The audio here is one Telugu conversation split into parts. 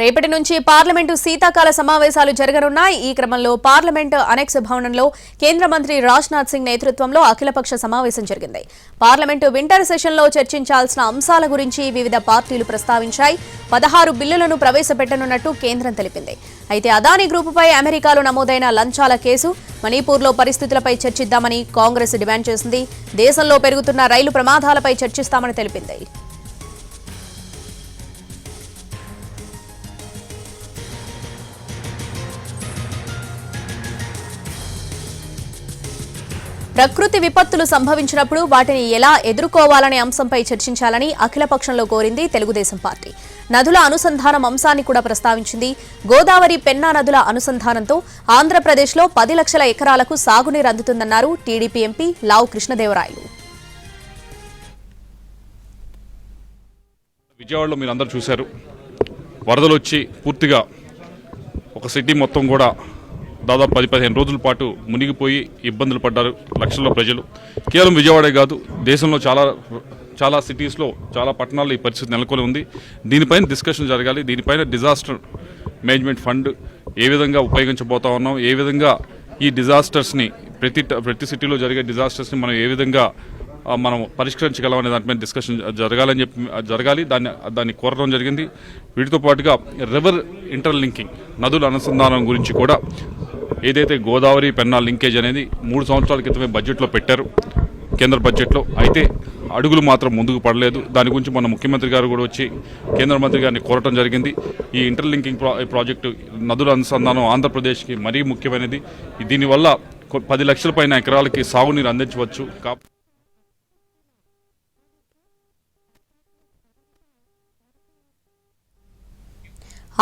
రేపటి నుంచి పార్లమెంటు శీతాకాల సమావేశాలు జరగనున్నాయి. ఈ క్రమంలో పార్లమెంటు అనెక్స్ భవనంలో కేంద్ర మంత్రి రాజ్నాథ్ సింగ్ నేతృత్వంలో అఖిలపక్ష సమావేశం జరిగింది. పార్లమెంటు వింటర్ సెషన్లో చర్చించాల్సిన అంశాల గురించి వివిధ పార్టీలు ప్రస్తావించాయి. పదహారు బిల్లులను ప్రవేశపెట్టనున్నట్టు కేంద్రం తెలిపింది. అయితే అదానీ గ్రూపుపై అమెరికాలో నమోదైన లంచాల కేసు మణిపూర్లో పరిస్థితులపై చర్చిద్దామని కాంగ్రెస్ డిమాండ్ చేసింది. దేశంలో పెరుగుతున్న రైలు ప్రమాదాలపై చర్చిస్తామని తెలిపింది. ప్రకృతి విపత్తులు సంభవించినప్పుడు వాటిని ఎలా ఎదుర్కోవాలనే అంశంపై చర్చించాలని అఖిలపక్షంలో కోరింది తెలుగుదేశం పార్టీ. నదుల అనుసంధానం అంశాన్ని కూడా ప్రస్తావించింది. గోదావరి పెన్నా నదుల అనుసంధానంతో ఆంధ్రప్రదేశ్లో పది లక్షల ఎకరాలకు సాగునీరు అందుతుందన్నారు టీడీపీ ఎంపీ లావు కృష్ణదేవరాయలు. విజయవాడలో మీరు అందరూ చూశారు. వరదలు వచ్చి పూర్తిగా ఒక సిటీ మొత్తం కూడా దాదాపు పది పదిహేను రోజుల పాటు మునిగిపోయి ఇబ్బందులు పడ్డారు లక్షల్లో ప్రజలు. కేవలం విజయవాడే కాదు దేశంలో చాలా చాలా సిటీస్లో చాలా పట్టణాల్లో ఈ పరిస్థితి నెలకొని ఉంది. దీనిపైన డిస్కషన్ జరగాలి. దీనిపైన డిజాస్టర్ మేనేజ్మెంట్ ఫండ్ ఏ విధంగా ఉపయోగించబోతా ఉన్నాం? ఏ విధంగా ఈ డిజాస్టర్స్ని ప్రతి ప్రతి సిటీలో జరిగే డిజాస్టర్స్ని మనం ఏ విధంగా మనం పరిష్కరించగలం అనే దానిపైన డిస్కషన్ జరగాలని చెప్పి జరగాలి. దాన్ని దాన్ని కోరడం జరిగింది. వీటితో పాటుగా రివర్ ఇంటర్లింకింగ్ నదుల అనుసంధానం గురించి కూడా ఏదైతే గోదావరి పెన్నా లింకేజ్ అనేది మూడు సంవత్సరాల క్రితమే బడ్జెట్లో పెట్టారు కేంద్ర బడ్జెట్లో అయితే అడుగులు మాత్రం ముందుకు పడలేదు. దాని గురించి మన ముఖ్యమంత్రి గారు కూడా వచ్చి కేంద్ర మంత్రి గారిని కోరటం జరిగింది. ఈ ఇంటర్లింకింగ్ ప్రాజెక్టు నదుల అనుసంధానం ఆంధ్రప్రదేశ్కి మరీ ముఖ్యమైనది. దీనివల్ల పది లక్షల పైన ఎకరాలకి సాగునీరు అందించవచ్చు. కాబట్టి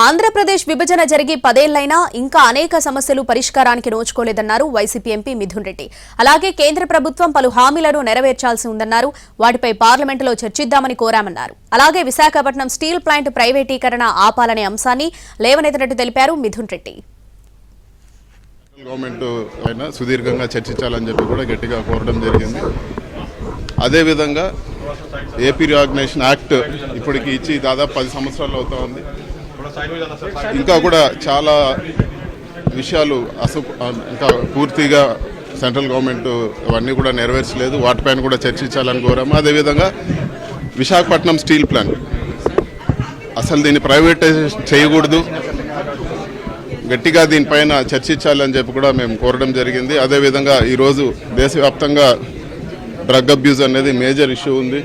ఆంధ్రప్రదేశ్ విభజన జరిగి పదేళ్ళైనా ఇంకా అనేక సమస్యలు పరిష్కారానికి నోచుకోలేదన్నారు వైసీపీ ఎంపీ మిథున్ రెడ్డి. అలాగే కేంద్ర ప్రభుత్వం పలు హామీలను నెరవేర్చాల్సి ఉందన్నారు. వాటిపై పార్లమెంటులో చర్చిద్దామని కోరామన్నారు. అలాగే విశాఖపట్నం స్టీల్ ప్లాంట్ ప్రైవేటీకరణ ఆపాలనే అంశాన్ని లేవనెత్తినట్టు తెలిపారు మిథున్ రెడ్డి. గవర్నమెంట్ అయినా సుదీర్ఘంగా చర్చించాలని చెప్పి కూడా గట్టిగా కోరడం జరిగింది. అదేవిధంగా ఏపీ రియాగ్నేషన్ యాక్ట్ ఇప్పటికి ఇచ్చి దాదాపు పది సంవత్సరాలు అవుతా ఉంది. ఇంకా కూడా చాలా విషయాలు అసలు ఇంకా పూర్తిగా సెంట్రల్ గవర్నమెంట్ అవన్నీ కూడా నెరవేర్చలేదు. వాటిపైన కూడా చర్చించాలని కోరాము. అదేవిధంగా విశాఖపట్నం స్టీల్ ప్లాంట్. అసలు దీన్ని ప్రైవేటైజ్ చేయకూడదు. గట్టిగా దీనిపైన చర్చించాలని చెప్పి కూడా మేము కోరడం జరిగింది. అదేవిధంగా ఈరోజు దేశవ్యాప్తంగా డ్రగ్ అబ్యూజ్ అనేది మేజర్ ఇష్యూ ఉంది.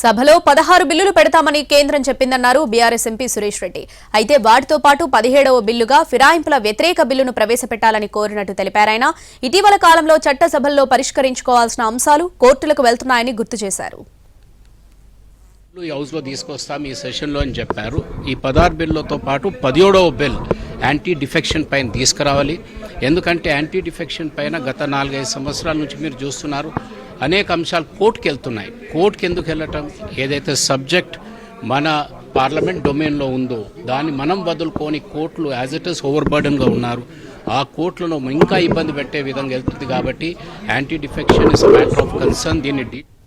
సభలో పదహారు బిల్లులు పెడతామని కేంద్రం చెప్పిందన్నారు బీఆర్ఎస్ ఎంపీ సురేష్ రెడ్డి. అయితే వాటితో పాటు పదిహేడవ బిల్లుగా ఫిరాయింపుల వ్యతిరేక బిల్లును ప్రవేశపెట్టాలని కోరినట్టు తెలిపారాయన ఇటీవల కాలంలో చట్టసభల్లో పరిష్కరించుకోవాల్సిన అంశాలు కోర్టులకు వెళ్తున్నాయని గుర్తు చేశారు. ఈ హౌస్లో తీసుకొస్తాం ఈ సెషన్లో అని చెప్పారు. ఈ పదహారు బిల్లుతో పాటు పదిహేడవ బిల్ యాంటీ డిఫెక్షన్ పైన తీసుకురావాలి. ఎందుకంటే యాంటీ డిఫెక్షన్ పైన గత నాలుగైదు సంవత్సరాల నుంచి మీరు చూస్తున్నారు అనేక అంశాలు కోర్టుకి వెళ్తున్నాయి కోర్టుకి ఎందుకు వెళ్ళటం? ఏదైతే సబ్జెక్ట్ మన పార్లమెంట్ డొమైన్లో ఉందో దాన్ని మనం వదులుకొని కోర్టులు యాజ్ ఇట్ ఇస్ ఓవర్ బర్డన్గా ఉన్నారు. ఆ కోర్టులను ఇంకా ఇబ్బంది పెట్టే విధంగా వెళ్తుంది కాబట్టి anti defection is matter of concern దీన్ని